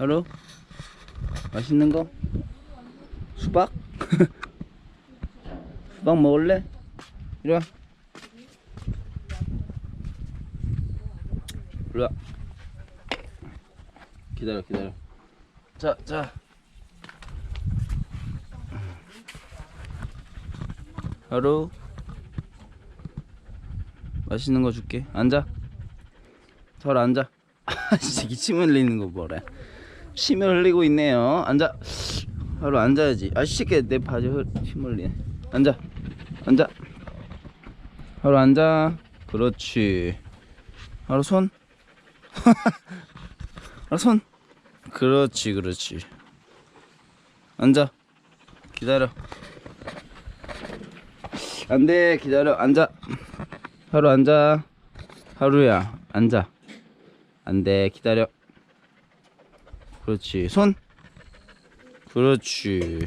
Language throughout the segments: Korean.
하루 맛있는 거? 수박? 수박 먹을래? 이리 와. 이리 와. 기다려 기다려. 자 자. 하루 맛있는 거 줄게. 앉아. 절 앉아. 아씨 기침 흘리는 거 뭐래 침을 흘리고 있네요. 앉아. 하루 앉아야지. 아씨 새끼 내 바지 흘, 침 흘리네. 앉아. 앉아. 하루 앉아. 그렇지. 하루 손. 하루 손. 그렇지 그렇지. 앉아. 기다려. 안돼. 기다려. 앉아. 하루 앉아. 하루야. 앉아. 안돼. 기다려 그렇지. 손. 그렇지.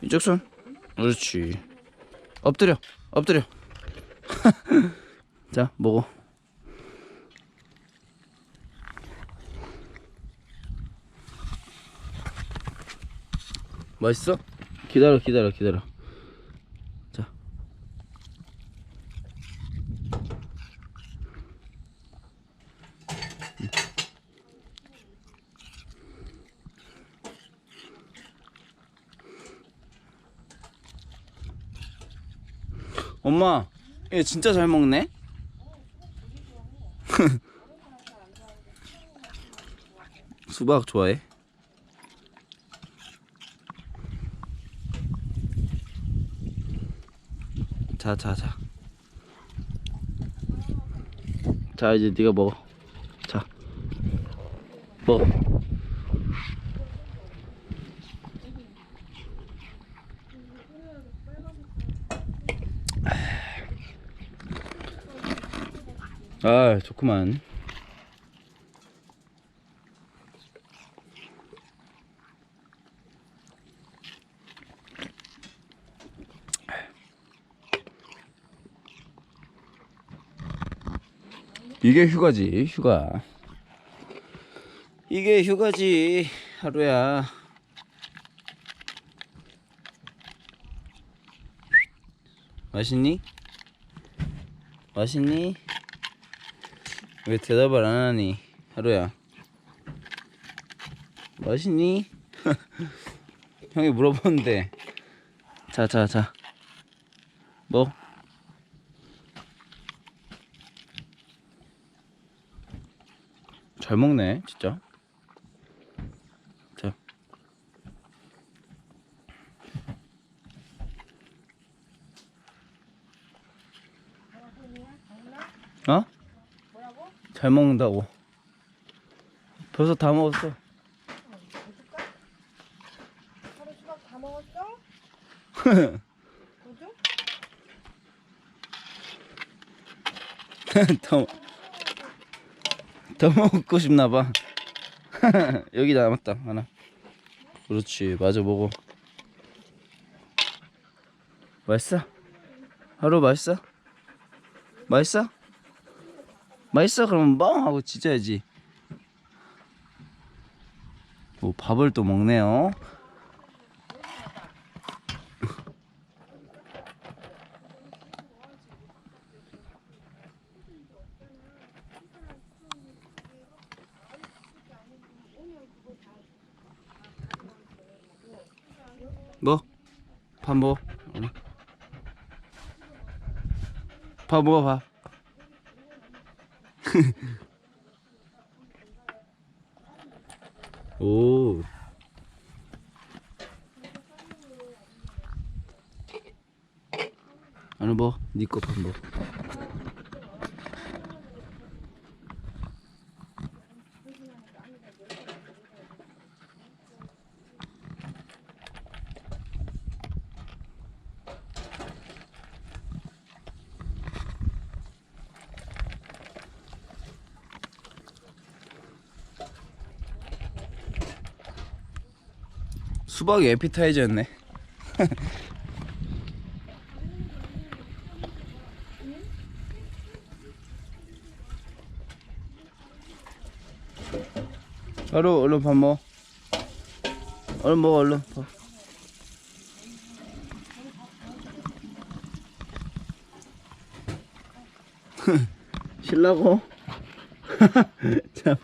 이쪽 손. 그렇지. 엎드려. 엎드려. 자 먹어. 맛있어? 기다려 기다려 기다려 자 엄마, 얘 진짜 잘 먹네. 수박 좋아해? 자, 자, 자. 자, 이제 네가 먹어. 자, 먹어. 아, 좋구만. 이게 휴가지, 휴가. 이게 휴가지, 하루야. 맛있니? 맛있니? 왜 대답을 안 하니? 하루야. 맛있니? 형이 물어보는데. 자, 자, 자. 뭐? 잘 먹네, 진짜. 자. 어? 잘 먹는다고. 벌써 다 먹었어. 하루 수박 다 먹었어? 그죠? 더, 더 먹고 싶나 봐. 여기 남았다 하나. 그렇지, 맞아 먹어. 맛있어? 하루 맛있어? 맛있어? 맛있어? 그러면 뻥 하고 짖어야지. 뭐 밥을 또 먹네요. 뭐? 밥 먹어. 응. 밥 먹어 밥. 오. 아니 뭐, 니꺼밥 먹 수박이 에피타이저였네. 하루 얼른 밥 먹어 얼른 먹어 얼른 밥. 실라고? 참